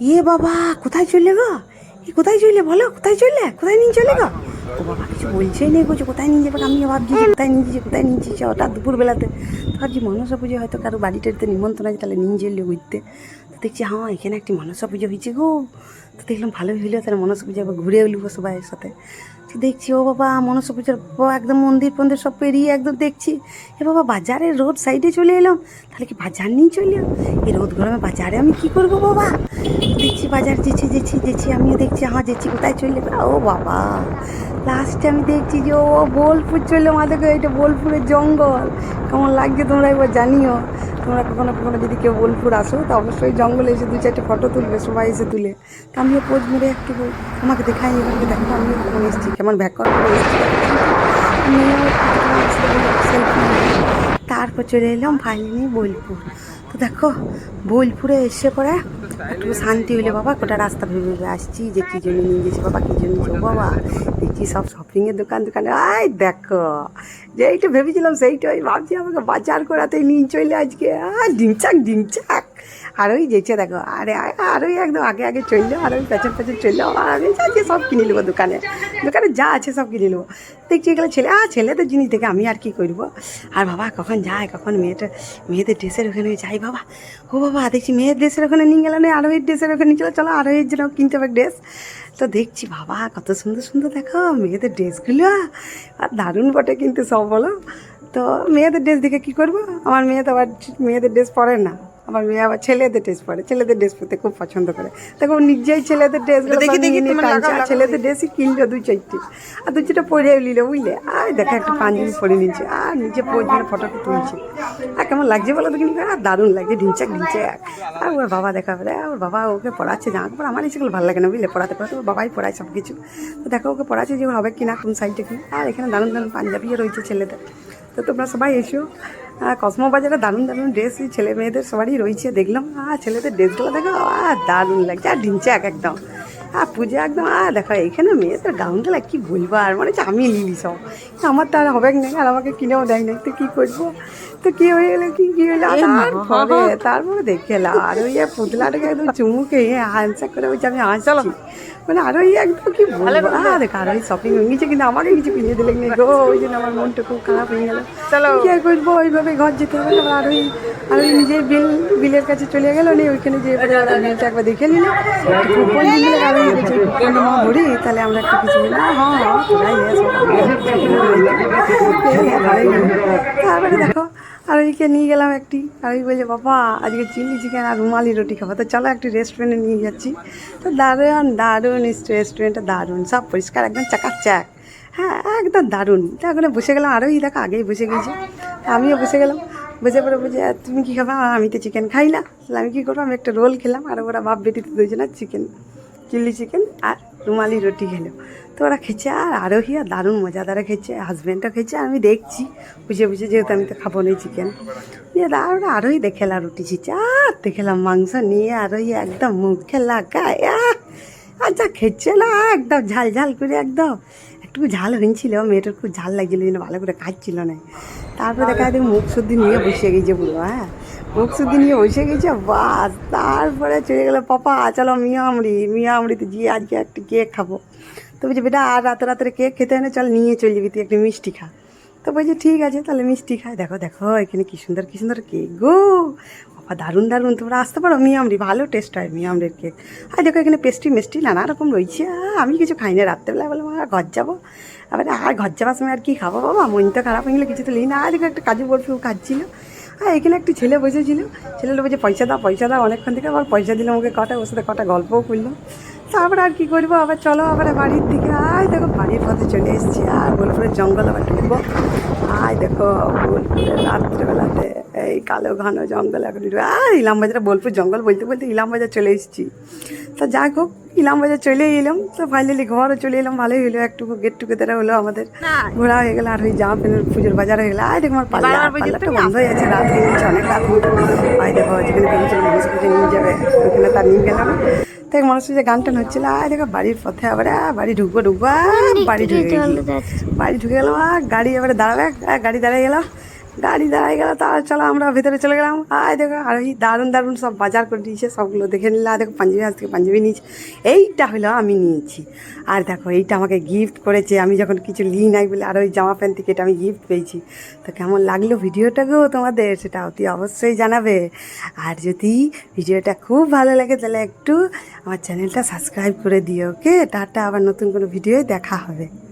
এ বাবা, কোথায় চলে গো? এ কোথায় চলে বলো? কোথায় চলে কোথায় নিয়ে চলে গো? ও বাবা, কিছু বলছেই নেই বলছে কোথায় নিয়ে যাবে আমি ভাবছি যে কোথায় নিয়ে যাচ্ছে কোথায় নিয়ে যাচ্ছে হঠাৎ দুপুরবেলাতে ভাবছি মনসা পুজো হয়তো কারও বাড়িটাতে নিমন্ত্রণ আছে, তাহলে নিয়ে চললে ঘুরতে। দেখছি হ্যাঁ এখানে একটি মনসা পুজো হয়েছে গো। তো দেখলাম, ভালোই হইল, তাহলে মনসা পুজো আবার ঘুরে এলবো সবাই সাথে তো দেখছি, ও বাবা, মনসা পুজোর একদম মন্দির ফন্দির সব পেরিয়ে একদম দেখছি। এ বাবা বাজারে রোড সাইডে চলে এলাম। তাহলে কি বাজার নিয়ে চলে এলাম? এই রোদ গরমে বাজারে আমি কি করব বাবা? দেখছি, বাজার যেছি যেছি যেছি, আমিও দেখছি হ্যাঁ যেছি, কোথায় চললে ও বাবা লাস্টে আমি দেখছি যে, ও বোলপুর চলল আমাদেরকে এটা বোলপুরের জঙ্গল। কেমন লাগছে তোমরা একবার জানিও। তোমরা কখনো কখনো যদি কেউ বোলপুর আসো, তো অবশ্যই জঙ্গলে এসে দু চারটে ফটো তুলবে, সবাই এসে তুলে। তা আমিও পোজ মেরে একটু আমাকে দেখাই আমাকে দেখো আমি কখন এসেছি, কেমন ব্যাক করে এসেছি। সেলফি তারপর চলে এলাম ফাইনালি বোলপুর। দেখো, বোলপুরে এসে পরে একটু শান্তি হইলে বাবা কোটা রাস্তা ভেবে ভেবে আসছি যে কী জন্য নিয়ে গেছি বাবা, কী জন্য যাব বাবা। দেখি সব শপিংয়ের দোকান, দোকানে, আয় দেখো যে এইটা ভেবেছিলাম সেইটাই। ভাবছি আমাকে বাজার করাতে নিয়ে চলে আজকে। আর ডিমচাক ডিমচাক আর ওই যেছে দেখো, আরে, আর ওই একদম আগে আগে চলল আর ওই পেছন পেছন চলল আর আমি যাচ্ছি সব কিনে নেব দোকানে। দোকানে যা আছে সব কিনে নেব। দেখছি এগুলো ছেলে আর ছেলেদের জিনিস দেখে আমি আর কি করব? আর বাবা কখন যায়, কখন মেয়েটা, মেয়েদের ড্রেসের ওখানে যাই বাবা? ও বাবা, দেখছি মেয়ের ড্রেসের ওখানে নিয়ে গেল, না আরোহীর ড্রেসের ওখানে চলো চলো আরোহীর জন্য কিনতে হবে ড্রেস তো দেখছি বাবা, কত সুন্দর সুন্দর, দেখো, মেয়েদের ড্রেসগুলো আর দারুণ বটে কিন্তু সব, বলো। তো মেয়েদের ড্রেস দেখে কী করব? আমার মেয়ে তো আবার মেয়েদের ড্রেস পরে না। আমার মেয়ে আবার ছেলেদের ড্রেস পরে ছেলেদের ড্রেস পরতে খুব পছন্দ করে। দেখো ও নিজেই ছেলেদের ড্রেসগুলো দেখি দেখি ছেলেদের ড্রেসই কিনলো দুই চারটি। আর দু চারটা পরে নিল বুঝলে? আর দেখো একটা পাঞ্জাবি পরে নিচ্ছে আর নিজে মানে ফটোটা তুলছে। আর কেমন লাগছে বলো তো কিন্তু আর দারুণ লাগছে ঢিনচাক ঢিনচাক। আর ওর বাবা দেখা বলে ওর বাবা ওকে পড়াচ্ছে জামা কাপড় আমার সেগুলো ভালো লাগে না বুঝলে? পড়াতে পড়াতে ওর বাবাই পড়ায় সব কিছু তো দেখো ওকে পড়াচ্ছে যে হবে কিনা কোন সাইডে কি আর এখানে দারুণ দারুণ পাঞ্জাবিও রয়েছে ছেলেদের। তো তোমরা সবাই এসো কসমো বাজারে দারুণ দারুণ ড্রেস ছেলে মেয়েদের সবারই রয়েছে। দেখলাম আর ছেলেদের ড্রেসগুলো দেখো আর দারুণ লাগছে। আর ঢিনছে এক একদম। আর পূজা একদম আর দেখো এখানে মেয়েদের গাউনটা কী বলব, আর মানে আমি নিলি সব। আমার তো আর হবে না, আর আমাকে কিনেও দেয় না তো কী করব? তো কি হয়ে গেলো? কি কি হলো? তারপরে তারপরে দেখে আর ওই পুতলাটাকে একদম চুমুকে হ্যান্ডশেক করে বলছে আমি আসছি। মানে আরও এই একদম কি বলব? আর আরও শপিং হয়ে গেছে কিন্তু আমাকে কিছু কিনে দিলে না গো ওই জন্য আমার মনটা খুব খারাপ হয়ে গেল। চলো। কি আর করব? ওইভাবে ঘর যেতে হবে তারপর আর ওই আর ওই নিজের বিল বিলের কাছে চলে গেল। নিয়ে ওইখানে যে বিলটা একবার দেখে নিল কুপন দিলে আর ওই ভরি তাহলে আমরা একটা কিছু না হ্যাঁ হ্যাঁ তারপরে দেখো আর ওইকে নিয়ে গেলাম একটি। আর ওই বলছে, বাবা, আজকে চিলি চিকেন আর রুমালি রুটি খাব। তো চলো একটি রেস্টুরেন্টে নিয়ে যাচ্ছি। তো দারুণ দারুণ রেস্টুরেন্টটা দারুণ। সব পরিষ্কার, একদম চাকাচাক হ্যাঁ একদম দারুণ। তো ওখানে বসে গেলাম আরও এই দেখো, আগেই বসে গেছি। আমিও বসে গেলাম। বসে পরে বলছে "আর তুমি কী খাবা? আমি তো চিকেন খাই না। আমি কী করব? আমি একটা রোল খেলাম। আর ওরা বাপ বেটিতে দুজনের চিকেন চিলি চিকেন আর রুমালি রুটি খেলো। তো ওরা খেছে আর আরোহী আর দারুণ মজাদারে খেয়েছে হাজব্যান্ডও খেয়েছে, আমি দেখছি। বুঝে বুঝে যেহেতু আমি তো খাব না চিকেন দিয়ে আর আরোহী দেখেলা রুটি ছিচ্ছে আর দেখেলাম মাংস নিয়ে আরোহী একদম মুখ খেলা গায়ে, আহ! আর যা খেচ্ছে না, একদম ঝাল ঝাল করে একদম। একটু ঝাল হয়েছিল মেয়েটার খুব ঝাল লাগছিল কিন্তু ভালো করে খাচ্ছিল না। তারপরে দেখা যায় মুখ শুদ্ধি নিয়ে বসে গেছে পুরো হ্যাঁ। মুখ শুদ্ধি নিয়ে বসে গেছে, বাস। তারপরে চলে গেলো, পাপা, চলো মিয়া আমড়ি মিয়া আমড়িতে গিয়ে আজকে একটা কেক খাব। তো বলছে, বেটা, আর রাতে রাত্রে কেক খেতে হয় না, চল নিয়ে চলে যাবি, তুই একটু মিষ্টি খা। তো বলছে, ঠিক আছে, তাহলে মিষ্টি খায় দেখো দেখো, এখানে কি সুন্দর, কী সুন্দর কেক গো। বাবা, দারুণ দারুণ। তোমরা আসতে পারো, মিয়ামরি, ভালো টেস্ট হয় মিয়ামরির কেক। আর দেখো, এখানে পেস্ট্রি মিষ্টি, নানা রকম রয়েছে। আমি কিছু খাই না, রাত্রেবেলা বললাম আর ঘর যাব। আবার, আর ঘর যাওয়ার সময় আর কি খাব বাবা? মন তো খারাপ হয়ে গেলে, কিছু তো লিই না। আর দেখো, একটা কাজু বরফিও খাচ্ছিল। আর এখানে একটি ছেলে বসেছিল। ছেলেটা বলছে, পয়সা দাও পয়সা দাও। অনেকক্ষণ থেকে আবার পয়সা দিলাম ওকে কটা, ওর সাথে কটা গল্পও করল। তারপরে আর কি করব? আবার চলো আবার বাড়ির দিকে। আয় দেখো বাড়ির পথে চলে এসেছি। আর বোলপুরের জঙ্গল আবার ঢুকবো আয় দেখো বোলপুরের রাত্রেবেলাতে এই কালো ঘন জঙ্গল এখন ঢুকবো। আর ইলাম বাজারে বোলপুর জঙ্গল বলতে বলতে ইলাম বাজার চলে এসেছি। তো যাই হোক ইলাম বাজার চলে এলাম। তো ফাইনালি ঘরও চলে এলাম ভালোই হলো। একটু গেট টুগেদার হলো আমাদের। ঘোরা হয়ে গেলো আর ওই জামা প্যান্টের পুজোর বাজার হয়ে গেলো। আর দেখো আমার পাল্লা পাল্লাটা বন্ধ হয়ে আছে রাত হয়ে গেছে অনেক রাত। আয় দেখো যেখানে ভেবেছিলাম মানুষ পুজো নিয়ে যাবে ওখানে তার নিয়ে গেলাম। তাই হচ্ছে যে গান টান হচ্ছিল আর দেখো বাড়ির পথে আবার বাড়ি ঢুকবো ঢুকবো বাড়ি ঢুকে গেল। বাড়ি ঢুকে গেলো গাড়ি এবারে দাঁড়াবে গাড়ি দাঁড়িয়ে গেল গাড়ি দাঁড়ায় গেল তার চলো আমরা ভেতরে চলে গেলাম। আয় দেখো, আর ওই দারুণ দারুণ সব বাজার করে দিয়েছে সবগুলো দেখে নিলে। দেখো, পাঞ্জাবি আজ থেকে পাঞ্জাবি নিয়েছি। এইটা হলো আমি নিয়েছি। আর দেখো, এইটা আমাকে গিফট করেছে। আমি যখন কিছু নিই নাই বলে, আর ওই জামা প্যান্ট থেকে এটা আমি গিফট পেয়েছি। তো কেমন লাগল ভিডিওটাকেও তোমাদের? সেটা অতি অবশ্যই জানাবে। আর যদি ভিডিওটা খুব ভালো লাগে, তাহলে একটু আমার চ্যানেলটা সাবস্ক্রাইব করে দিও ওকে টাটা, আবার নতুন কোনো ভিডিও দেখা হবে।